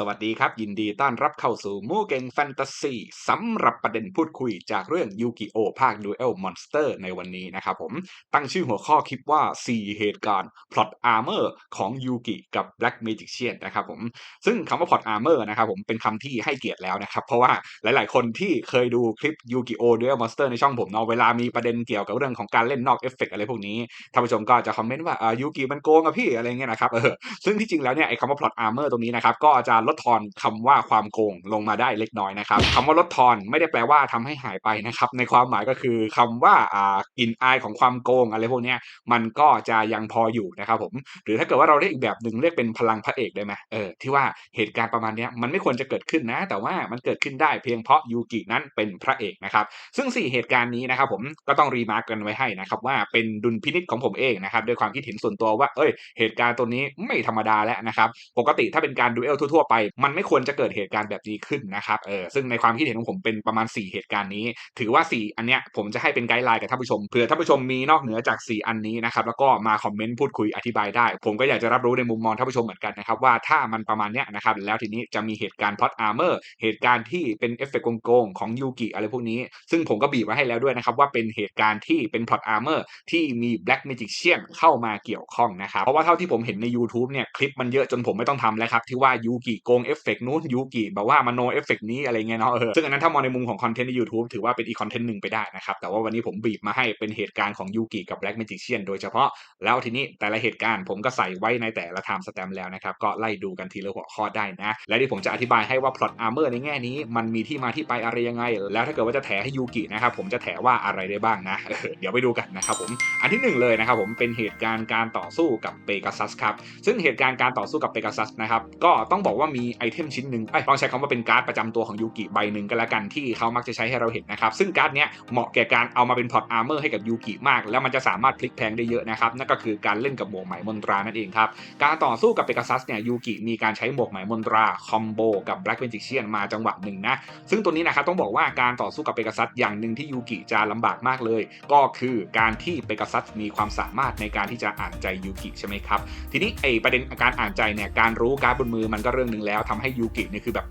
สวัสดีครับ ยินดีต้อนรับเข้าสู่มู่เก่งแฟนตาซีสำหรับประเด็นพูดคุยจากเรื่องยูกิโอภาคดูเอลมอนสเตอร์ในวันนี้นะครับผมตั้งชื่อหัวข้อคลิปว่า 4 เหตุการณ์พล็อตอาร์เมอร์ของยูกิกับ Black Magician นะครับผมซึ่งคำว่าพล็อตอาร์เมอร์นะครับผมเป็นคำที่ให้เกียรติแล้วนะครับ เพราะว่าหลายๆ คนที่เคยดูคลิปยูกิโอดูเอลมอนสเตอร์ในช่องผมเนาะเวลามีประเด็นเกี่ยวกับเรื่องของการเล่นนอกเอฟเฟกต์อะไรพวกนี้ท่านผู้ชมก็จะคอมเมนต์ว่าอ่ายูกิมันโกงอะพี่อะไรเงี้ยนะครับเออซึ่งที่จริงแล้วเนี่ยไอ้คำว่า plot armor ตรงนี้นะครับก็จะลดทอนคำว่าความโกงลงมาได้เล็กน้อยนะครับคำว่าลดทอนไม่ได้แปลว่าทำให้หายไปนะครับในความหมายก็คือคำว่าอ่ากลิ่นอายของความโกงอะไรพวกนี้มันก็จะยังพออยู่นะครับผมหรือถ้าเกิดว่าเราเรียกอีกแบบหนึ่งเรียกเป็นพลังพระเอกได้ไหมเออที่ว่าเหตุการณ์ประมาณนี้มันไม่ควรจะเกิดขึ้นนะ แต่ว่ามันเกิดขึ้นได้เพียงเพราะยูกินั้นเป็นพระเอกนะครับซึ่ง 4 เหตุการณ์นี้นะครับผมก็ต้องรีมาร์กกันไว้ให้นะครับว่าเป็นดุลพินิจของผมเองนะครับด้วยความคิดเห็นส่วนตัวว่าเอ้ยเหตุการณ์ตัวนี้ไม่ธรรมดาแล้วนะครับปกติถ้าเป็นการดูเอลทั่วๆไปมันไม่ควรจะเกิดเหตุการณ์แบบนี้ขึ้นนะครับเออซึ่งในความคิดเห็นของผมเป็นประมาณ 4 เหตุการณ์นี้ ถือว่า 4 อันเนี้ยผมจะให้เป็นไกด์ไลน์กับท่านผู้ชมเผื่อท่านผู้ชมมีนอกเหนือจาก 4 อันนี้นะครับแล้วก็มาคอมเมนต์พูดคุยอธิบายได้ ผมก็อยากจะรับรู้ในมุมมองท่านผู้ชมเหมือนกันนะครับว่าถ้ามันประมาณเนี้ยนะครับแล้วทีนี้จะมีเหตุการณ์พล็อตอาร์เมอร์เหตุการณ์ที่เป็นเอฟเฟกต์โกงๆของยูกิอะไรพวกนี้ ซึ่งผมก็บีบไว้ให้แล้วด้วยนะครับว่าเป็นเหตุการณ์ที่เป็นพล็อตอาร์เมอร์ที่มีแบล็กเมจิกเชียนเข้ามาเกี่ยวข้องนะครับเพราะว่าเท่าที่ผมเห็นใน YouTube เนี่ยคลิปมันเยอะจนผมไม่ต้องทำแล้วครับที่ว่ายูกิโกงเอฟเฟกต์นู้นยูกิแบบว่ามโนเอฟเฟกต์นี้อะไรเงี้ยเนาะเออซึ่งอันนั้นถ้ามองในมุมของคอนเทนต์ใน YouTube ถือว่าเป็นอีกคอนเทนต์หนึ่งไปได้นะครับแต่ว่าวันนี้ผมบีบมาให้เป็นเหตุการณ์ของยูกิกับแบล็กเมจิกเชียนโดยเฉพาะแล้วทีนี้แต่ละเหตุการณ์ผมก็ใส่ไว้ในแต่ละไทม์สแตมป์แล้วนะครับก็ไล่ดูกันทีละหัวข้อได้นะ และที่ผมจะอธิบายให้ว่าพล็อตอาร์เมอร์ในแง่นี้มันมีที่มาที่ไปอะไรยังไง แล้วถ้าเกิดว่าจะแถให้ยูกินะครับผมจะแถว่าอะไรได้บ้างนะเดี๋ยวไปดูกันนะครับผมอันที่หนึ่งเลยนะครับผมเป็นเหตุการณ์การต่อสู้กับเปกาซัสครับซึ่งเหตุการณ์การต่อสู้กับเปกาซัสนะครับก็ต้องบอกว่ามีไอเทมชิ้นหนึ่งเอ้ยต้องใช้คำว่าเป็นการ์ดประจำตัวของยูกิใบหนึ่งก็แล้วกันที่เขามักจะใช้ให้เราเห็นนะครับ ซึ่งการ์ดเนี้ยเหมาะแก่การเอามาเป็นพล็อตอาร์เมอร์ให้กับยูกิมาก แล้วมันจะสามารถพลิกแพงได้เยอะนะครับ นั่นก็คือการเล่นกับหมวกไหมมนตรานั่นเองครับ การต่อสู้กับเปกาซัสเนี่ยยูกิมีการใช้หมวกไหมมนตราคอมโบกับแบล็กเมจิเชียนมาจังหวะหนึ่งนะ ซึ่งตัวนี้นะครับต้องบอกว่าการต่อสู้กับเปกาซัสอย่างหนึ่งที่ยูกิจะลำบากมากเลย ก็คือการที่เปกาซัสมีความสามารถในการที่จะอ่านใจยูกิใช่ไหมครับทีนี้ไอประเด็นการอ่านใจเนี่ยการรู้การบนมือมันก็เรื่องหนึ่งแล้วทำให้ยูกิเนี่ยคือแบบ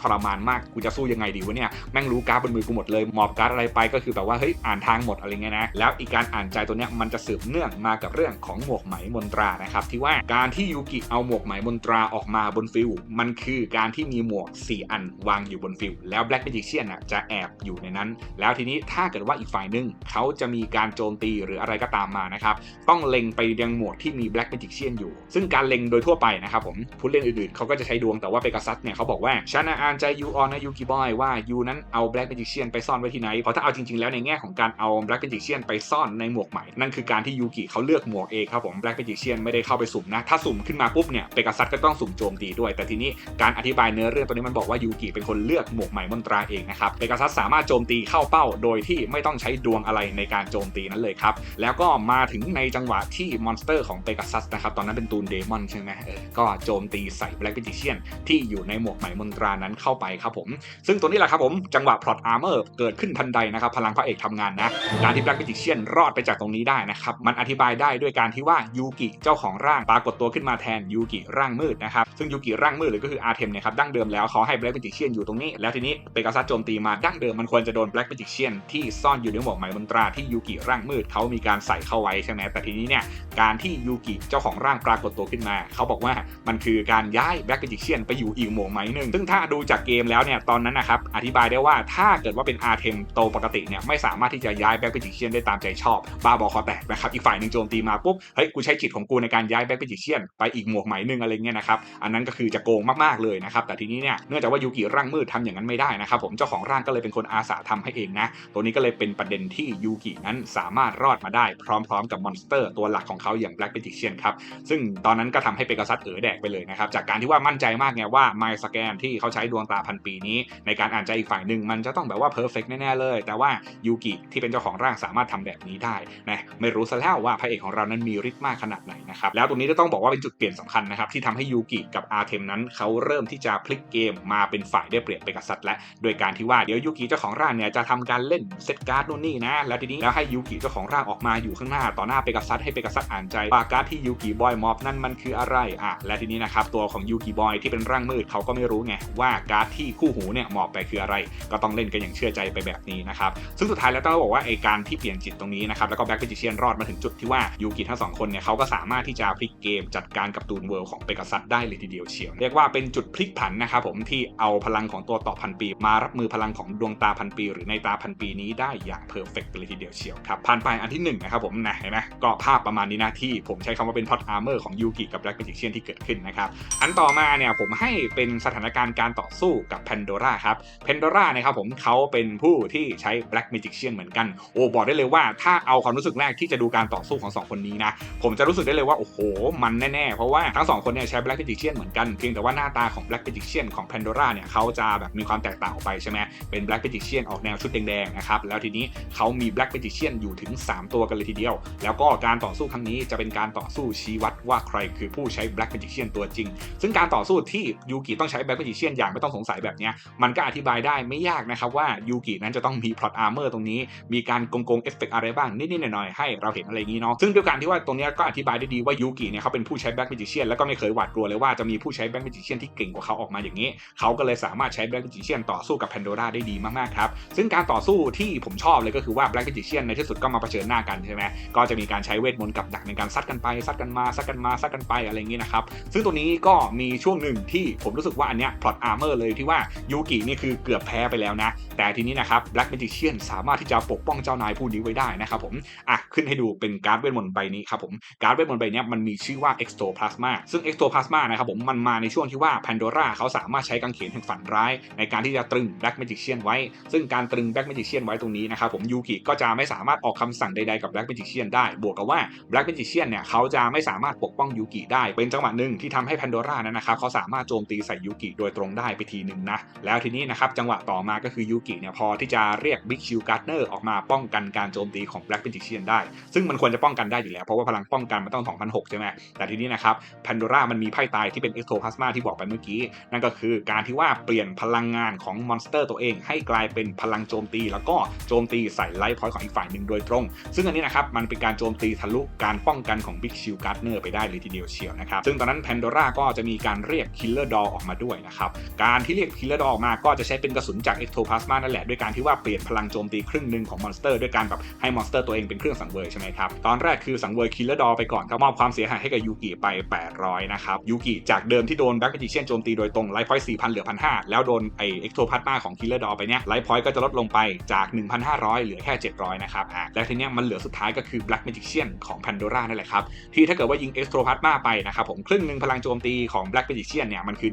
ทรมานมากกูจะสู้ยังไงดีวะเนี่ยแม่งรู้การ์ดบนมือกูหมดเลยหมอบการ์ดอะไรไปก็คือแบบว่าเฮ้ยอ่านทางหมดอะไรเงี้ยนะแล้วอีกการอ่านใจตัวเนี้ยมันจะสืบเนื่องมากับเรื่องของหมวกไหมมนตรานะครับที่ว่าการที่ยูกิเอาหมวกไหมมนตราออกมาบนฟิลมันคือการที่มีหมวก 4 อันวางอยู่บนฟิลแล้วแบล็กเมจิเชียนอะจะแอบอยู่ในนั้น แล้วทีนี้ถ้าเกิดว่าอีกฝ่ายหนึงเขาจะมีการโจมตีหรืออะไรก็ตามมานะครับต้องเล็งไปยังหมวกที่มีแบล็กเมจิเชียนอยู่ ซึ่งการเล็งโดยทั่วไปนะครับผมผู้เล่นอื่นๆเขาก็จะใช้ดวงแต่ว่าเปกาซัสเนี่ยเขาบอกว่าฉันอ่านใจยูออนนะยูกิบอยว่ายูนั้นเอาแบล็กเมจิเชียนไปซ่อนไว้ที่ไหนเพราะถ้าเอาจริงๆแล้วในแง่ของการเอาแบล็กเมจิเชียนไปซ่อนในหมวกใหม่นั่นคือการที่ยูกิเขาเลือกหมวกเองครับผมแบล็กเมจิเชียนไม่ได้เข้าไปสุ่มนะถ้าสุ่มขึ้นมาปุ๊บเนี่ยเปกาซัสก็ต้องสุ่มโจมตีด้วย แต่ทีนี้การอธิบายเนื้อเรื่องตัวนี้มันบอกว่ายูกิเป็นคนเลือกหมวกใหม่มนตราเองนะครับเปกาซัสสามารถโจมตีเข้าเป้า โดยที่ไม่ต้องใช้ดวงอะไรในการโจมตีนั้นเลยครับแล้วก็มาถึงในจังหวะที่มอนสเตอร์ของเปกาซัสนะครับตอนนั้นเป็นตูนเดมอนใช่ไหมเออก็โจมตีใส่แบล็กเมจิเชียนที่อยู่ในหมวกใหม่มนตรานั้นเข้าไปครับผม ซึ่งตัวนี้แหละครับผมจังหวะพลอตอาร์เมอร์เกิดขึ้นทันใดนะครับ พลังพระเอกทำงานนะการที่แบล็กเมจิเชียนรอดไปจากตรงนี้ได้นะครับ มันอธิบายได้ด้วยการที่ว่ายูกิเจ้าของร่างปรากฏตัวขึ้นมาแทนยูกิร่างมืดนะครับซึ่งยูกิร่างมืดหรือก็คืออาร์เทมเนี่ยครับดั้งเดิมแล้วเขาให้แบล็กเมจิเชียนอยู่ตรงนี้แล้วทีนี้เปกาซัสโจมตีมาดั้งเดิมมันควรจะโดนแบล็กเมจิเชียนที่ซ่อนอยู่ในหมวกไหมมนตราที่ยูกิร่างมืดเขามีการใส่เข้าไว้ใช่ไหมแต่ทีนี้เนี่ยการที่ยูกิเจ้าของร่างปรากฏตัวขึ้นมาเขาบอกว่ามันคือการย้ายแบล็กเมจิเชียนไปอยู่อีกหมวกไหมหนึ่งซึ่งถ้าดูจากเกมแล้วเนี่ยตอนนั้นนะครับอธิบายได้ว่าถ้าเกิดว่าเป็นอาร์เทมโตปกติเนี่ยไม่สามารถที่จะย้ายแบล็กเมจิเชียนได้ตามใจชอบบ้าบอคอแตกนะครับอีกฝ่ายหนึ่งโจมตีมาปุ๊บเฮ้ยกูใช้จิตของกูในการย้ายแบล็กเมจิเชียนไปอีกหมวกไหมหนึ่งอะไรเงี้ยนะครับอันนั้นก็คือจะโกงมากๆเลยนะครับแต่ทีนี้เนี่ยเนื่องจากว่ายูกิร่างมืดทำอย่างนั้นไม่ได้นะครับผมเจ้าของร่างก็เลยเป็นคนอาสาทำให้เองนะตัวนี้ก็เลยเป็นประเด็นที่ยูกินั้นสามารถรอดมาได้พร้อม ๆ กับมอนสเตอร์ตัวหลักของเขาอย่างแบล็กเมจิเชียนครับซึ่งตอนนั้นก็ทำให้เปกาซัสเอ๋อแดกไปเลยนะครับจากการที่ว่ามั่นใจมากไงว่าไมสแกนที่เขาใช้ดวงตาพันปีนี้ ในการอ่านใจอีกฝ่ายหนึ่งมันจะต้องแบบว่าเพอร์เฟกแน่ๆเลย แต่ว่ายูกิที่เป็นเจ้าของร่างสามารถทำแบบนี้ได้นะไม่รู้ซะแล้วว่าพระเอกของเรานั้นมีฤทธิ์มากขนาดไหนนะครับแล้วตรงนี้ก็ต้องบอกว่าเป็นจุดเปลี่ยนสำคัญนะครับที่ทำให้ยูกิกับอาร์เทมนั้นเขาเริ่มที่จะพลิกเกมมาเป็นฝ่ายได้เปรียบเปกาซัสและโดยการที่ว่าเดี๋ยวยูกิเจ้าของร่างเนี่ยจะทำการเล่นเซตการ์ดนู่นนี่นะแล้วทีนี้แล้วให้ยูกิเจ้าของร่างออกมาอยู่ข้างหน้าต่อหน้าเปกาซัสให้เปกาซัสอ่านใจว่าการ์ดที่ยูกิบอยมอบนั่นมันคืออะไรอะและทีนี้นะครับตัวของยูกิบอยที่เป็นร่างมืดเขาก็ไม่รู้ไงว่าการ์ดที่คู่หูเนี่ยเหมาะไปคืออะไร ก็ต้องเล่นกันอย่างเชื่อใจไปแบบนี้นะครับซึ่งสุดท้ายแล้วต้องบอกว่าไอการที่เปลี่ยนจิตตรงนี้นะครับแล้วก็แบ็กเ a จิเชียนรอดมาถึงจุดที่ว่ายูกิทั้งสองคนเนี่ยเขาก็สามารถที่จะพลิกเกมจัดการกับตูนเวิลด์ของเปกัสซัสได้เลยทีเดียวเชียวเรียกว่าเป็นจุดพลิกผันนะครับผมที่เอาพลังของตัวต่อพันปี มารับมือพลังของดวงตาพันปี หรือในตาพันปีนี้ได้อย่างเพอร์เฟกต์เลยทีเดียวเชียวครับผ่านไปอันที่หนึ่งนะครับผมนะเห็นไหมก็ภาพประมาณนี้นะที่ผมใช้คำว่าเป็นพอดอาร์เมอร์ของยูกิกับแบล็กเ a จิเชียนที่เกิดขึ้นนะครับอันต่อมาเนี่ยผมให้เป็นสถานการณ์การต่อสู้กับแพนโดราครับแพนโดรานะครับผมเขาเป็นผู้ที่ใช้ Black Magician เหมือนกันโอ้บอกได้เลยว่าถ้าเอาความรู้สึกแรกที่จะดูการต่อสู้ของ 2 คนนี้นะ ผมจะรู้สึกได้เลยว่า โอ้โห มันแน่ๆ เพราะว่าทั้ง 2 คนเนี่ยใช้ Black Magician เหมือนกัน เพียงแต่ว่าหน้าตาของ Black Magician ของ Pandora เนี่ยเขาจะแบบมีความแตกต่างออกไปใช่ไหมเป็น Black Magician ออกแนวชุดแดงๆนะครับแล้วทีนี้เขามี Black Magician อยู่ถึง 3 ตัวกันเลยทีเดียว แล้วก็การต่อสู้ครั้งนี้จะเป็นการต่อสู้ชี้วัดว่าใครคือผู้ใช้ Black Magician ตัวจริง ซึ่งการต่อสู้ที่ยูกิต้องใช้ Black Magician อย่างไม่ต้องสงสัยแบบนี้มันก็อธิบายได้ไม่ยากนะครับว่ายูกินั้นจะต้องมี plot armor ตรงนี้ มีการโกงกงเอฟเฟกอะไรบ้างนิดๆหน่อยๆให้เราเห็นอะไรอย่างนี้เนาะซึ่งด้วยการที่ว่าตรงนี้ก็อธิบายได้ดีว่ายูกิเนี่ยเขาเป็นผู้ใช้แบ็กเมจิเชียนแล้วก็ไม่เคยหวาดกลัวเลยว่าจะมีผู้ใช้แบ็กเมจิเชียนที่เก่งกว่าเขาออกมาอย่างนี้เขาก็เลยสามารถใช้แบ็กเมจิเชียนต่อสู้กับแพนโดราได้ดีมากๆครับซึ่งการต่อสู้ที่ผมชอบเลยก็คือว่าแบ็กเมจิเชียนในที่สุดก็มาเผชิญหน้ากันใช่ไหมก็จะมีการใช้เวทมนต์กับดักในการซัดกันไปซัดกันมาซัดกันมาซัดกันไปอะไรอย่างนี้นะครับซึ่งตัวนี้ก็มีช่วงหนึ่งที่ผมรู้สึกว่าอันเนี้ยพลอตอาร์เมอร์เลยที่ว่ายูกินี่คือเกือบแพ้ไปแล้วนะ แต่ทีนี้นะครับแบล็กเมจิเชียนสามารถที่จะปกป้องเจ้านายผู้นี้ไว้ได้นะครับผมอะขึ้นให้ดูเป็นการ์ดเวทมนต์ใบนี้ครับผมการ์ดเวทมนต์ใบนี้มันมีชื่อว่า Ectoplasma ซึ่ง Ectoplasma นะครับผมมันมาในช่วงที่ว่า Pandora เขาสามารถใช้กางเขนแห่งฝันร้าย ในการที่จะตรึง Black Magician ไว้ ซึ่งการตรึง Black Magician ไว้ตรงนี้นะครับผมยูกิก็จะไม่สามารถออกคำสั่งใดๆกับ Black Magician ได้ บวกกับว่า Black Magician เนี่ยเขาจะไม่สามารถปกป้องยูกิได้ เป็นจังหวะหนึ่งที่ทำให้ Pandora นั้นนะครับเขาสาามารถโจมตีใส่ยูกิโดยตรงได้ไปทีหนึ่งนะ แล้วทีนี้นะครับจังหวะต่อมาก็คือยูกิเนี่ยพอที่จะเรียก Big Shield Gardener ออกมาป้องกันการโจมตีของ Black Magician ได้ ซึ่งมันควรจะป้องกันได้อยู่แล้วเพราะว่าพลังป้องกันมันต้อง2,006ใช่ไหมแต่ทีนี้นะครับแพนโดรามันมีไพ่ตายที่เป็นเอ็กโทพลาสมาที่บอกไปเมื่อกี้ นั่นก็คือการที่ว่าเปลี่ยนพลังงานของมอนสเตอร์ตัวเอง ให้กลายเป็นพลังโจมตี แล้วก็โจมตีใส่ไลฟ์พอยต์ของอีกฝ่ายหนึ่งโดยตรง ซึ่งอันนี้นะครับมันเป็นการโจมตีทะลุการป้องกันของ Big Shield Gardener ไปได้เลยทีเดียวเชียวนะครับซึ่งตอนนั้นแพนโดราก็จะมีการเรียก Killer Doll ออกมาด้วยนะครับ การที่เรียก Killer Doll ออกมาก็จะใช้เป็นกระสุนจาก Ectoplasma นั่นแหละด้วยการที่ว่าเปลี่ยนพลังโจมตีครึ่งหนึ่งของมอนสเตอร์ด้วยการแบบให้มอนสเตอร์ตัวเองเป็นเครื่องสังเวยใช่ไหมครับ ตอนแรกคือสังเวย Killer Doll ไปก่อนครับมอบความเสียหายให้กับยูกิไป 800 นะครับยูกิจากเดิมที่โดนแบ็กเมจิเชียนโจมตีโดยตรงไลฟ์พอยต์4,000เหลือ1,500แล้วโดนไอเอ็กโทพาร์มาของคิลเลอร์ดอไปเนี้ยไลฟ์พอยต์ก็จะลดลงไปจาก 1,500 เหลือแค่ 700 นะครับอะแล้วทีเนี้ยมันเหลือสุดท้ายก็คือแบล็กเมจิเชียนของแพนโดรานั่นแหละครับ ที่ถ้าเกิดว่ายิงเอ็กโทพาร์มาไปนะครับผมครึ่งหนึ่งพลังโจมตีของแบล็กเมจิเชียนเนี่ยมันคือ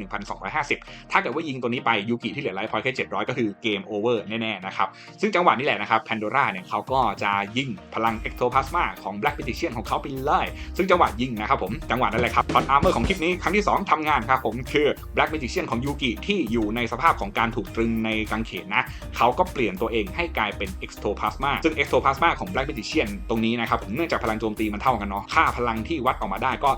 1,250 ถ้าเกิดว่ายิงตัวนี้ไปยูกิที่เหลือไลฟ์พอยต์แค่ 700 ก็คือเกมโอเวอร์แน่ๆนะครับ ซึ่งจังหวะนี้แหละนะครับแพนโดร่าเนี่ยเขาก็จะยิงพลังเอ็กโทพลาร์มาของแบล็กเมจิเชียนของเขาไปเลยซึ่งจังหวะยิงนะครับผมจังหวะนั่นแหละครับพอดอาร์เมอร์ของคลิปนี้ครั้งที่ 2ทำงานครับผมคือ Black Magician ของยูกิที่อยู่ในสภาพของการถูกตรึงในกางเขนนะเขาก็เปลี่ยนตัวเองให้กลายเป็น Ectoplasma ซึ่ง Ectoplasma ของ Black Magician ตรงนี้นะครับผมเนื่องจากพลังโจมตีมันเท่ากันเนาะค่าพลังที่วัดออกมาได้ก็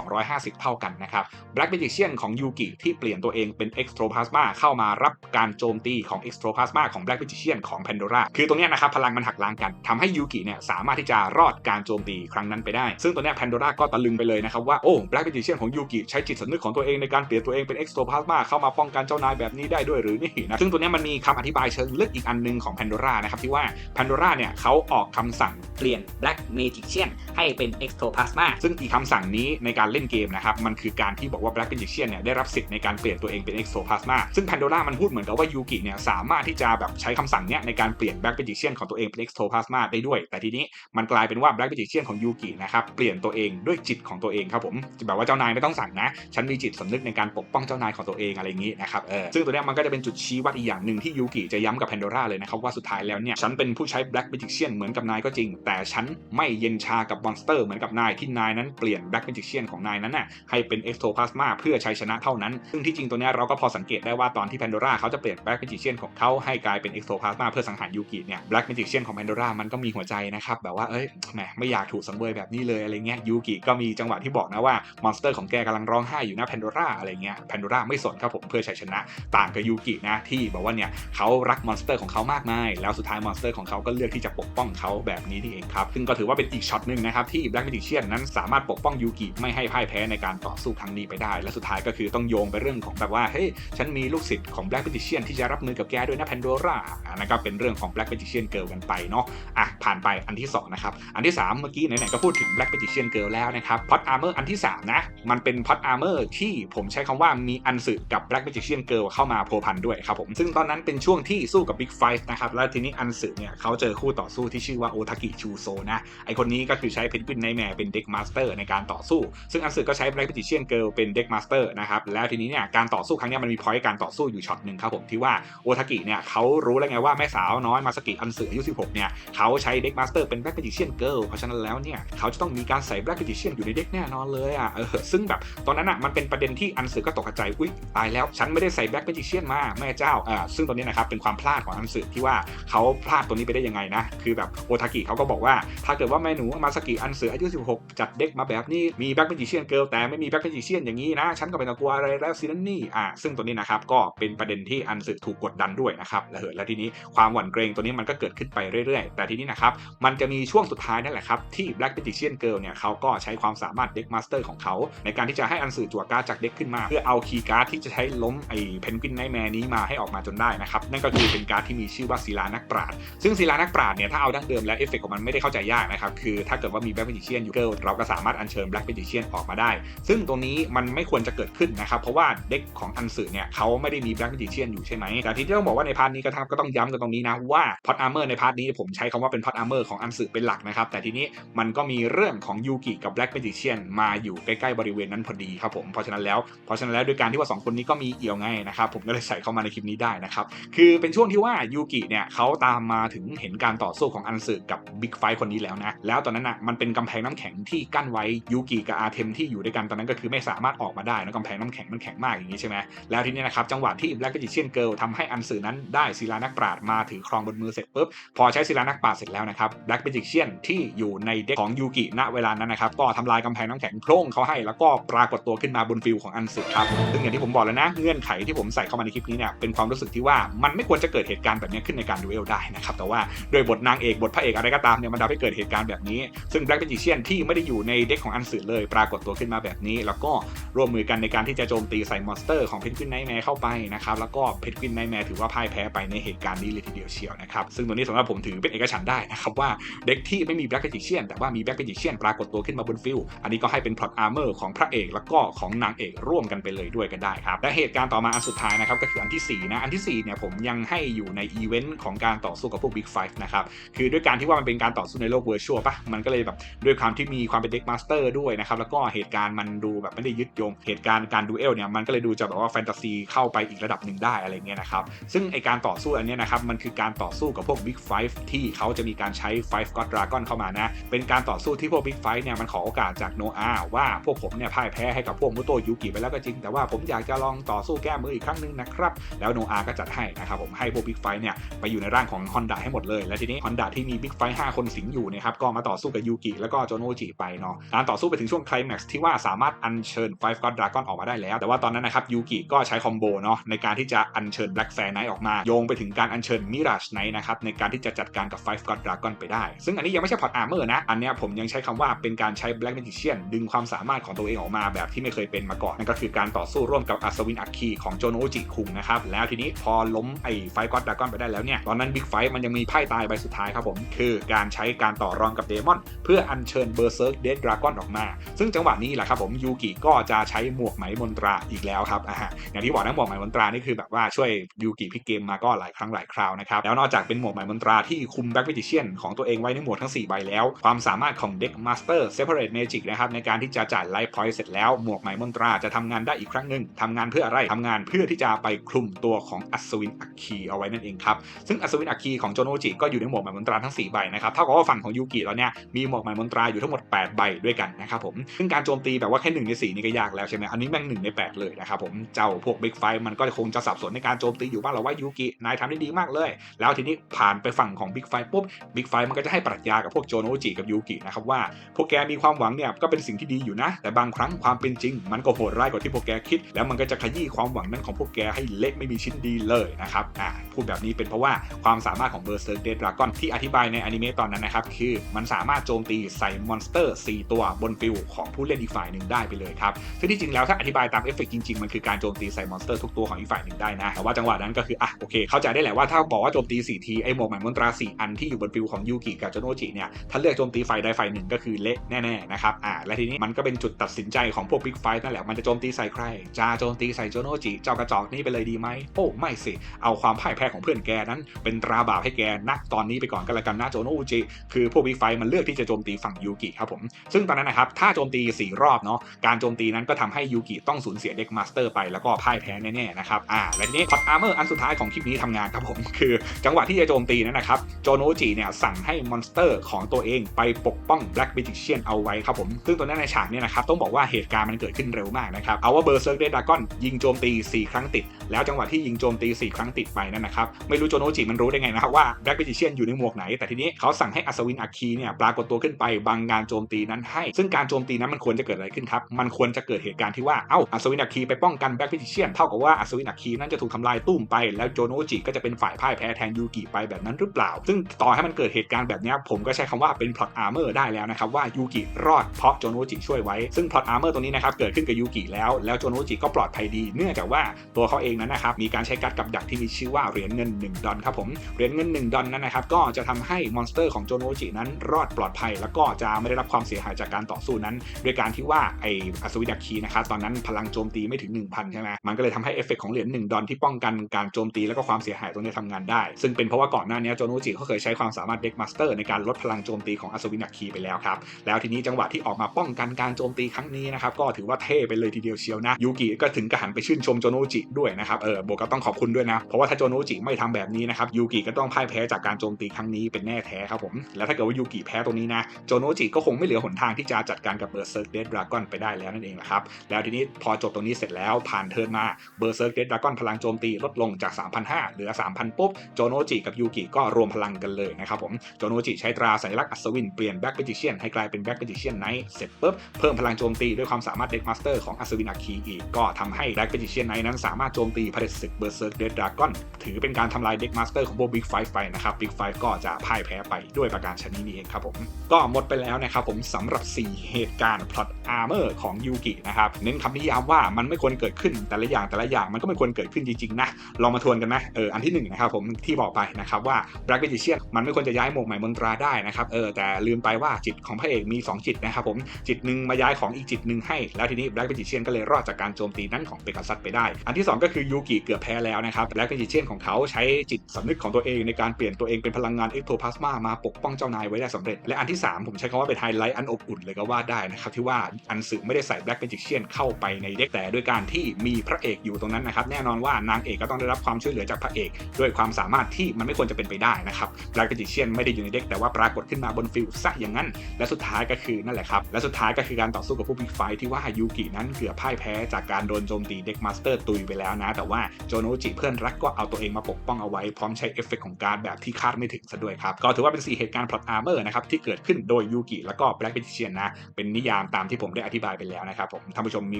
1,250 เท่ากันนะครับ Black Magician ของยูกิที่เปลี่ยนตัวเองเป็น Ectoplasma เข้ามารับการโจมตีของ Ectoplasma ของ Black Magician ของ Pandora คือตรงนี้นะครับพลังมันหักล้างกันทำให้ยูกิเนี่ยสามารถที่จะรอดการโจมตีครั้งนั้นไปได้ ซึ่งตัวเนี้ย Pandora ก็ตะลึงไปเลยนะครับว่าโอ้ Black Magician ของยูกิใช้จิตสำนึกของตัวเองในการเปลี่ยนตัวเองเป็น Ectoplasma เข้ามาป้องกันเจ้านายแบบนี้ได้ด้วยหรือนี่นะซึ่งตัวเนี้ยมันมีคำอธิบายเชิงลึกอีกอันหนึงของ Pandora นะครับที่ว่า Pandora เนี่ยเขาออกคำสั่งเปลี่ยน Black Magician ให้เป็น Ectoplasma ซึ่งอีกคำสั่งนี้ในการเล่นเกมนะครับมันคือการที่บอกว่า Black Magician เนี่ยได้รับสิทธิ์ในการเปลี่ยนตัวเองเป็น Ectoplasma ซึ่ง Pandora มันพูดเหมือนกับว่ายูกิเนี่ยสามารถที่จะแบบใช้คำสั่งเนี้ยในการเปลี่ยน Black Magician ของตัวเองเป็น Ectoplasma ได้ด้วย แต่ทีนี้มันกลายเป็นว่า Black Magician ของยูกินะครับเปลี่ยนตัวเองด้วยจิตของตัวเองครับผมแบบว่าเจ้านายไม่ต้องสั่งนะ ฉันมีจิตสำนึกในการปกป้องเจ้านายของตัวเองอะไรอย่างนี้นะครับเออซึ่งตัวเนี้ยมันก็จะเป็นจุดชี้วัดอีกอย่างหนึ่งที่ยูกิจะย้ำกับ Pandora เลยนะครับว่าสุดท้ายแล้วเนี่ยฉันเป็นผู้ใช้ Black Magician เหมือนกับนายก็จริง แต่ฉันไม่เย็นชากับมอนสเตอร์เหมือนกับนายที่นายนั้นเปลี่ยน Black Magician ของนายนั้นน่ะให้เป็น Ectoplasma เพื่อชัยชนะเท่านั้น ซึ่งที่จริงตัวนี้เราก็พอสังเกตได้ว่าตอนที่ Pandora เขาจะเปลี่ยน Black Magician ของเขาให้กลายเป็น Ectoplasma เพื่อสังหารยูกิเนี่ย Black Magician ของ Pandora มันก็มีหัวใจนะครับแบบว่าเอ้ยแหมไม่อยากถูกสังเวยแบบนี้เลยอะไรเงี้ยยูกิก็มีจังหวะที่บอกนะว่ามอนสเตอร์ของแกกำลังร้องไห้อยู่หนะ Pandora อะไรเงี้ย Pandora ไม่สนครับผมเพื่อชัยชนะต่างกับยูกินะที่บอกว่าเนี่ยเขารักมอนสเตอร์ของเขามากมายแล้วสุดท้ายมอนสเตอร์ของเขาก็เลือกที่จะปกป้องเขาแบบนี้นี่เองครับซึ่งก็ถือว่าเป็นอีกช็อตหนึ่งนะครับที่ Black Magician นั้นสามารถปกป้องยูกิไม่ให้พ่ายแพ้ในการต่อสู้ครั้งนี้ไปได้และสุดท้ายก็คือต้องโยงไปเรื่องของแบบว่าเฮ้ยฉันมีลูกศิษย์ของ Black Magician ที่จะรับมือกับแกด้วยนะแพนโดราอันนั้นก็เป็นเรื่องของ Black Magician Girl กันไปเนาะอะผ่านไปอันที่สองนะครับอันที่สามเมื่อกี้ไหนๆก็พูดถึง Black Magician Girl แล้วนะครับพอดอาร์เมอร์อันที่สามนะ มันเป็นพอดอาร์เมอร์ที่ผมใช้คำว่ามีอันสึกับ Black Magician Girl เข้ามาโพพันด้วยครับผมซึ่งตอนนั้นเป็นช่วงที่สู้กับ Big Five นะครับแล้วทีนี้อันสึเนี่ยเขาเจอคู่ต่อสู้ที่ชื่อว่าโอทากิชูโซนะไอคนนี้ก็คือใช้เพนกวินไนแมร์เป็นเด็กมาสเตอร์ในการต่อสู้ ซึ่งอันสึก็ใช้ Black Magician Girl เป็นเด็กมาสเตอร์นะครับแล้วทีนี้เนี่ยการต่อสู้ครั้งนี้มันมีพอยต์การต่อสู้อยู่ช็อตหนึ่งครับผมที่ว่าโอทากิเนี่ยเขารู้แล้วไงว่าแม่สาวน้อยมาสกิอันสึออายุ 16 เนี่ยเขาใช้เด็กมาสเตอร์เป็น Black Magician Girl เพราะฉะนั้นแล้วเนี่ยเขาจะต้องมีการใส่ Black Magician อยู่ในเด็กแน่นอนเลยอะเออซึ่งแบบตอนนั้นอะมันเป็นประเด็นที่อันสึก็ตกใจอุ้ยตายแล้วฉันไม่ได้ใส่ Black Magician มาแม่เจ้าอ่าซึ่งตรงนี้นะครับเป็นความพลาดของอันสึที่ว่าเขาพลาดตัวนี้ไปได้ยังไงนะคือแบบโอทากิเขาก็บอกว่าถ้าเกิดว่าแม่หนูมาสกิอันสึอายุ 16 จัดเด็กมาแบบนี้มี Black Magician Girl แต่ไม่มี Black Magician อย่างนี้นะฉันก็ไม่ต้องกลัวอะไรแล้วสินั่นนี่อ่าซึ่งตัวนี้นะครับก็เป็นประเด็นที่อันสึถูกกดดันด้วยนะครับแล้วแล้วทีนี้ความหวั่นเกรงตัวนี้มันก็เกิดขึ้นไปเรื่อยๆ แต่ทีนี้นะครับมันจะมีช่วงสุดท้ายนั่นแหละครับที่ Black Magician Girl เนี่ยเขาก็ใช้ความสามารถเด็กมาสเตอร์ของเขา ในการที่จะให้อันสึจั่วการ์ดจากเด็กขึ้นมา เพื่อเอาคีย์การ์ดที่จะใช้ล้มไอ้เพนกวินไนแมร์นี้มาให้ออกมาจนได้นะครับนั่นก็คือเป็นการ์ดที่มีชื่อว่าศิลานักปราชญ์ซึ่งศิลานักปราชญ์เนี่ยถ้าเอาดั้งเดิมแล้วเอฟเฟกของมันไม่ได้เข้าใจยากนะครับคือถ้าเกิดว่ามี Black Magician อยู่เกิลเราก็สามารถอัญเชิญ Black Magician ออกมาได้ ซึ่งตรงนี้มันไม่ควรจะเกิดขึ้นนะครับ เพราะว่าเด็กของอันสึเนี่ยเขาไม่ได้มี Black Magician อยู่ใช่ไหมแต่ที่ต้องบอกว่าในพาร์ทนี้ก็ทำก็ต้องย้ำกันตรงนี้นะว่าพอดอาร์เมอร์ในพาร์ทนี้ผมใช้คำว่าเป็นพอดอาร์เมอร์ของอันสึเป็นหลักนะครับ แต่ทีนี้มันก็มีเรื่องของยูกิกับ Black Magician มาอยู่ใกล้ๆบริเวณนั้นพอดีครับผมเพราะฉะนั้นแล้วเพราะฉะนั้นแล้วด้วยการที่ว่าสองคนนี้ก็มีเอี่ยวไงนะครับผมก็เลยใส่เข้ามาในคลิปนี้ได้นะครับคือเป็นช่วงที่ว่ายูกิเนี่ยเขาตามมาถึงเห็นการต่อสู้ของอันสึกับบิ๊กไฟคนนี้แล้วนะแล้วตอนนั้นอะมันเป็นกำแพงน้ำแข็งที่กั้นไว้ยูกิกับอาเทมที่อยู่ด้วยกันตอนนั้นก็คือไม่สามารถออกมาได้นกำแพงน้ำแข็งมันแข็งมากอย่างนี้ใช่ไหมแล้วทีนี้นะครับจังหวะที่ Black Magician Girl ทำให้อันสื่อนั้นได้ศิลานักปราชญ์มาถือครองบนมือเสร็จปุ๊บพอใช้ศิลานักปราชญ์เสร็จแล้วนะครับ Black Magician ที่อยู่ในเด็กของยูกิณเวลานั้นนะครับก็ทำลายกำแพงน้ำแข็งโคร่งเขาให้แล้วก็ปรากฏตัวขึ้นมาบนฟิลของอันสื่อครับซึ่งอย่างที่ผมบอกแล้วนะเงื่อนไขที่ผมใส่เข้ามาในคลิปนี้เนี่ยเป็นความรู้สึกที่ว่ามันไม่ควรจะเกิดเหตุการณ์แบบนี้ขึ้นในการดูเอลได้นะครับแต่ว่าโดยบทนางเอกบทพระเอกอะไรก็ตามเนี่ยมันทำให้เกิดเหตุการณ์แบบนี้ ซึ่ง Black Magician ที่ไม่ได้อยู่ในเด็กของอันสื่อเลย ปรากฏตัวขึ้นมาแบบนี้ แล้วก็ร่วมมือกันในการที่จะโจมตีใส่มอนสเตอร์ของเพนกวินไนแมร์เข้าไปนะครับแล้วก็เพนกวินไนแมร์ถือว่าพ่ายแพ้ไปในเหตุการณ์นี้เลยทีเดียวเชียวนะครับซึ่งตัวนี้สำหรับผมถือเป็นเอกฉันได้นะครับว่าเด็กที่ไม่มี Black Magician แต่ว่ามี Black Magician ปรากฏตัวขึ้นมาบนฟิลอันนี้ก็ให้เป็นพล็อตอาร์เมอร์ของพระเอกแล้วก็ของนางเอกร่วมกันไปเลยด้วยก็ได้ครับและเหตุการณ์ต่อมาอันสุดท้ายนะครับก็คืออันที่สี่นะอันที่สี่เนี่ยผมยังให้อยู่ในอีเวนต์ของการต่อสู้กับพวก Big Five นะครับคือด้วยการที่ว่ามันเป็นการต่อสู้ในโลกเวอร์ชวลปะมันก็เลยแบบด้วยความที่มีความเป็นเด็กมาสเตอร์ด้วยนะครับแล้วก็เหตุการณ์มันดูแบบไม่ได้ยึดโยงเหตุการณ์การดูเอลเนี่ยมันก็เลยดูจะแบบว่าแฟนตาซีเข้าไปอีกระดับหนึ่งได้อะไรเงี้ยนะครับซึ่งไอการต่อสู้อันนี้นะครับมันคือการต่อสู้กับพวก Big Five ที่เขาจะมีการใช้ Five God Dragon เข้ามานะเป็นการต่อสู้ที่พวก Big Five เนี่ยมันขอโอกาสจากโนอาว่าพวกผมเนี่ยพ่ายแพ้ให้กับพวกมุโตยูกิไปแล้วก็จริง แต่ว่าผมอยากจะลองต่อสู้แก้มืออีกครั้งหนึ่งนะครับแล้วโนอาก็จัดให้นะครับผมให้พวก Big Five เนี่ยไปอยู่ในร่างของ Honda ให้หมดเลย และทีนี้ Honda ที่มี Big Five 5คนสิงอยู่นะครับก็มาต่อสู้กับยูกิแล้วก็โจโนจิไปเนาะการต่อสู้ไปถึงช่วงไคลแม็กซ์ที่ว่าสามารถอัญเชิญ Five God Dragon ออกมาได้แล้ว แต่ว่าตอนนั้นนะครับยูกิก็ใช้คอมโบเนาะในการที่จะอัญเชิญ Black Fair Knight ออกมาโยงไปถึงการอัญเชิญ Mirage Knight นะครับในการที่จะจัดการกับ Five God Dragon ไปได้ ซึ่งอันนี้ยังไม่ใช่พอร์ตอาร์เมอร์นะ อันเนี้ยผมยังใช้คำว่าเป็นการใช้ Black Magician ดึงความสามารถของตัวเองออกมาแบบที่ไม่เคยเป็นมาก่อนนั่นก็คือการต่อสู้ร่วมกับอัศวินอัคคีของโจโนจิคุงนะครับแล้วทีนี้พอล้มไอ้ไฟก็อดดากอนไปได้แล้วเนี่ยตอนนั้นบิ๊กไฟมันยังมีไพ่ตายใบสุดท้ายครับผม คือการใช้การต่อรองกับเดมอน เพื่ออัญเชิญเบอร์เซิร์กเดดดราก้อนออกมา ซึ่งจังหวะนี้แหละครับผมยูกิก็จะใช้หมวกไหมมนตราอีกแล้วครับอ่าอย่างที่บอกนะหมวกไหมมนตรานี่คือแบบว่าช่วยยูกิพิกเกมมาก็หลายครั้งหลายคราวนะครับแล้วนอกจากเป็นหมวกไหมมนตราที่คุมแบ็กวิจิเชียนของตัวเองไว้ในหมวกทั้ง 4 ใบแล้ว ความสามารถของเด็กมาสเตอร์เซปเปอร์เรตเมจิกนะครับในการที่จะจ่ายไลฟ์พอยต์เสร็จแล้วหมวกไหมมนตราจะทำงานได้อีกครั้งหนึ่งทำงานเพื่ออะไรทำงานเพื่อที่จะไปคลุมตัวของอัศวินอัคคีเอาไว้นั่นเองครับซึ่งอัศวินอัคคีของโจโนจิก็อยู่ในหมวกไหมมนตราทั้ง4ใบนะครับเท่ากับว่าฝั่งของยูกิแล้วเนี่ยมีหมวกไหมมนตราอยู่ทั้งหมด 8 ใบด้วยกันนะครับผมซึ่งการโจมตีแบบว่าแค่1ใน4นี่ก็ยากแล้วใช่ไหมอันนี้แม่ง1ใน 8 เลยนะครับผมเจ้าพวกบิ๊กไฟมันก็คงจะสับสนในการโจมตีอยู่บ้างแล้วว่ายูกินายทำได้ดีมากเลย แล้วทีนี้ผ่านไปฝั่งของบิ๊กไฟปุ๊บบิ๊กไฟมันก็จะให้ปรัชญากับพวกโจโนจิกับยูกินะครับว่าพวกแกมีความหวังเนี่ยก็เป็นสิ่งที่ดีอยู่นะ แต่บางครั้งความเป็นจริง มันก็โหดร้ายกว่าที่พวกแกคิด แล้วมันก็จะขยี้ความหวังนั้นของพวกแกให้เละไม่มีชิ้นดีเลยนะครับอ่าพูดแบบนี้เป็นเพราะว่าความสามารถของ Berserk Dead Dragon ที่อธิบายในอนิเมะตอนนั้นนะครับคือมันสามารถโจมตีใส่มอนสเตอร์ 4 ตัวบนฟิลของผู้เล่นอีกฝ่ายหนึ่งได้ไปเลยครับซึ่งที่จริงแล้วแล้วถ้าอธิบายตามเอฟเฟกต์จริงๆ มันคือการโจมตีใส่มอนสเตอร์ทุกตัวของอีกฝ่ายหนึ่งได้นะแต่ว่าจังหวะนั้นก็คืออะโอเค เข้าใจได้แหละว่าถ้าบอกว่าโจมตี4ทีไอ้หมวกหมายมนตรา4อันที่อยู่บนฟิลของยูกิกับโจโนจิเนี่ยถ้าเลือกโจมตีฝ่ายใดฝ่ายหนึ่งก็คือเละแน่ๆนะครับอ่าและทีนี้มันก็เป็นจุดตัดสินใจของพวกบิ๊กไฟนั่นแหละมันจะโจมตีใส่ใครจะโจมตีใส่โจโนจิเจ้ากระจอกนี่ไปเลยดีไหมโอ้ไม่สิเอาความพ่ายแพ้ของเพื่อนแกนั้น เป็นตราบาปให้แกณตอนนี้ไปก่อนก็แล้วกันนะโจโนจิคือพวกบิ๊กไฟมันเลือกที่จะโจมตีฝั่งยูกิครับผมซึ่งตอนนั้นนะครับถ้าโจมตี4รอบเนาะการโจมตีนั้นก็ทำให้ยูกิต้องสูญเสียเด็กมาสเตอร์ไปแล้วก็พ่ายแพ้แน่ๆนะครับอ่าและทีนี้พอดอาร์เมอร์อันสุดท้ายของคลิปนี้ทำงานครับผมคือจังหวะที่จะโจมตีนั้นนะครับโจโนจิเนี่ยสั่งให้มอนสเตอร์ของตัวเองไปปกป้อง Black Magician เอาไว้ครับผมซึ่งตัวนั้นในฉากเนี่ยนะครับต้องบอกว่าเหตุการณ์มันเกิดขึ้นเร็วมากนะครับเอาว่าเบอร์เซิร์กเดดากอนยิงโจมตี 4 ครั้งติด แล้วจังหวะที่ยิงโจมตี 4 ครั้งติดไปนั่นนะครับไม่รู้โจโนจิมันรู้ได้ไงนะครับว่า Black Magician อยู่ในหมวกไหน แต่ทีนี้เขาสั่งให้อัศวินอาคีเนี่ยปรากฏตัวขึ้นไปบังงานโจมตีนั้นให้ ซึ่งการโจมตีนั้นมันควรจะเกิดอะไรขึ้นครับมันควรจะเกิดเหตุการณ์ที่ว่า เอ้า อัศวินอาคีไปป้องกัน Black Magician เท่ากับว่าอัศวินอาคีนั้นจะถูกทำลายตุ้มไป แล้วโจโนจิก็จะเป็นฝ่ายพ่ายแพ้แทนยูกิไปแบบนั้นหรือเปล่า ซึ่งต่อให้มันเกิดเหตุการณ์แบบนี้ผมก็ใช้คำว่าเป็น plot armor ได้แล้วนะครับว่ายูกิรอดเพราะโจโนจิช่วยไว้ ซึ่ง plot armor ตรงนี้นะครับเกิดขึ้นกับยูกิแล้ว แล้วโจโนจิก็ปลอดภัยดี เนื่องจากว่าตัวเขาเองนั้นนะครับมีการใช้การดกับดักที่มีชื่อว่าเหรียญเงิน 1 ดอลครับผม เหรียญเงิน 1 ดอลนั้นนะครับก็จะทำให้มอนสเตอร์ของโจโนจินั้นรอดปลอดภัย แล้วก็จะไม่ได้รับความเสียหายจากการต่อสู้นั้น ด้วยการที่ว่าไออัศวินดักคีนะครับตอนนั้นพลังโจมตีไม่ถึง 1,000 ใช่ไหมมันก็เลยทำให้เอฟเฟกของเหรียญ1ดอลที่ป้องกันการโจมตีแล้วก็ความเสียหายตรงนี้ทำงานได้ ซึ่งเป็นเพราะว่าก่อนหน้านี้โจโนจิเขาเคยใช้ความสามารถเด็กมาสเตอร์ในการลดพลังโจมตีของอัศวินักคีไปแล้วครับ แล้วทีนี้จังหวะที่ออกมาป้องกันการโจมตีครั้งนี้นะครับก็ถือว่าเท่ไปเลยทีเดียวเชียวนะยูกิก็ถึงกับหันไปชื่นชมโจโนจิด้วยนะครับเออโบก็ต้องขอบคุณด้วยนะเพราะว่าถ้าโจโนจิไม่ทำแบบนี้นะครับยูกิก็ต้องพ่ายแพ้จากการโจมตีครั้งนี้เป็นแน่แท้ครับผมแล้วถ้าเกิดว่ายูกิแพ้ตรงนี้นะโจโนจิก็คงไม่เหลือหนทางที่จะจัดการกับเบอร์เซิร์กเดดดราก้อนไปได้แล้วนั่นเองแหละครับแล้วทีนี้พอจบตรงนี้เสร็จแล้วผ่านเทิร์นมาเบอร์เซิร์เดดดรากอนพลังโจมตีลดลงจาก 3,500เหลือ 3,000 ปุ๊บ โจโนจิกับยูกิก็รวมพลังกันเลยนะครับผม โจโนจิใช้ตราสัญลักษณ์อัศวินเปลี่ยนแบ็กเ a จิเชียนให้กลายเป็นแบ็กเ a จิเชียนไนท์เสร็จปุ๊บ เพิ่มพลังโจมตีด้วยความสามารถเด็กมาสเตอร์ของอัศวินอาคีอีกก็ทำให้แบ็กเ a จิเชียนไนท์นั้นสามารถโจมตีผลิตศึกเบอร์เซิร์เดดดรากอนถือเป็นการทำลายเด็กมาสเตอร์ของพวกบิ๊กไฟไปนะครับบิ๊กไฟก็จะพ่ายแพ้ไปด้วยประการชนิดนี้เองครับผมก็หมดไปแล้วนะครับผมสำหรับ 4 เหตุการณ์พล็อตอาร์เมอร์ของยูกินะครับเน้นคำนิยามว่ามันไม่ควรเกิดขึ้นแต่ละอย่างแต่ละอย่างมันก็ไม่ควรเกิดขึ้นจริงๆนะลองมาทวนกันนะเอออันที่หนึ่งนะครับผมที่บอกไปนะครับว่าแบล็กเ a จิเชียนมันไม่ควรจะย้ายหมวกใหม่มนตราได้นะครับเออแต่ลืมไปว่าจิตของพระเอกมี 2 จิตนะครับผมจิตหนึ่งมาย้ายของอีกจิตหนึ่งให้ แล้วทีนี้แบล็กเ a จิเชียนก็เลยรอดจากการโจมตีนั้นของเปกัสซัสไปได้ อันที่ 2 ก็คือยูกิเกือบแพ้แล้วนะครับแบล็กเ a จิเชียนของเขาใช้จิตสำนึกของตัวเองในการเปลี่ยนตัวเองเป็นพลังงานเอ็กโทพลาสมามาปกป้องเจ้านายไว้ได้สำเร็จ และอันที่ 3 ผมใช้คำว่าเป็นไฮไลท์อันอบอุ่นเลยก็ว่าได้นะครับที่ว่าอันสึไม่ได้ใส่แบล็กเ a จิเชียนเข้าไปในเด็กแต่ด้วยการที่มีพระเอกอยู่ตรงนั้นนะครับ แน่นอนว่านางเอกก็ต้องได้รับความช่วยเหลือจากพระเอก ด้วยความสามารถที่มันไม่ควรจะเป็นไปได้นะครับแบล็กจิเชียนไม่ได้อยู่ในเด็กแต่ว่าปรากฏขึ้นมาบนฟิลซะอย่างนั้น และสุดท้ายก็คือนั่นแหละครับและสุดท้ายก็คือการต่อสู้กับพวกบิ๊กไฟที่ว่ายูกินั้นเกือบพ่ายแพ้จากการโดนโจมตีเด็กมาสเตอร์ตุยไปแล้วนะ แต่ว่าโจโนจิเพื่อนรักก็เอาตัวเองมาปกป้องเอาไว้พร้อมใช้เอฟเฟกของการแบบที่คาดไม่ถึงซะด้วยครับก็ถือว่าเป็น4เหตุการณ์พล็อตอาร์เมอร์นะครับที่เกิดขึ้นโดยยูกิแล้วก็แบล็กเบจิเชียนนะเป็นนิยามตามที่ผมได้อธิบายไปแล้วนะครับผมท่านผู้ชมมี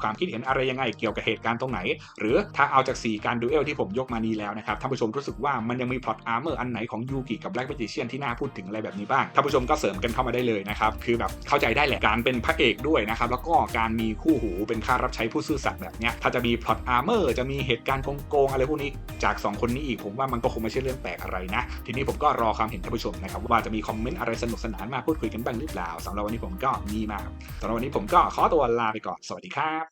ความคิดเห็นอะไรยังไงเกี่ยวกับเหตุการณ์ตรงไหน หรือถ้าเอาจาก 4 การดูเอลที่ผมยกมานี้แล้วนะครับท่านผู้ชมรู้สึกว่ามันยังมีพล็อตอาร์เมอร์อันไหนของยูกิกับแบล็กเบจิเชียนที่น่าพูดถึงอะไรแบบนี้บ้างท่านผู้ชมก็เสริมกันเข้ามาได้เลยนะครับคือแบบเข้าใจได้แหละการเป็นพระเอกด้วยนะครับแล้วก็การมีคู่หูเป็นข้ารับใช้ผู้ซื่อสัตย์แบบเนี้ยถ้าจะมีพล็อตอาร์เมอร์จะมีเหตุการณ์โกงๆอะไรพวกนี้จาก 2 คนนี้อีกผมว่ามันก็คงไม่ใช่เรื่องแปลกอะไรนะ ทีนี้ผมก็รอความเห็นท่านผู้ชมนะครับว่าจะมีคอมเมนต์อะไรสนุกสนานมาพูดคุยกันบ้างหรือเปล่าสำหรับวันนี้ผมก็มีมาสำหรับวันนี้ผมก็ขอตัวลาไปก่อนสวัสดีครับ half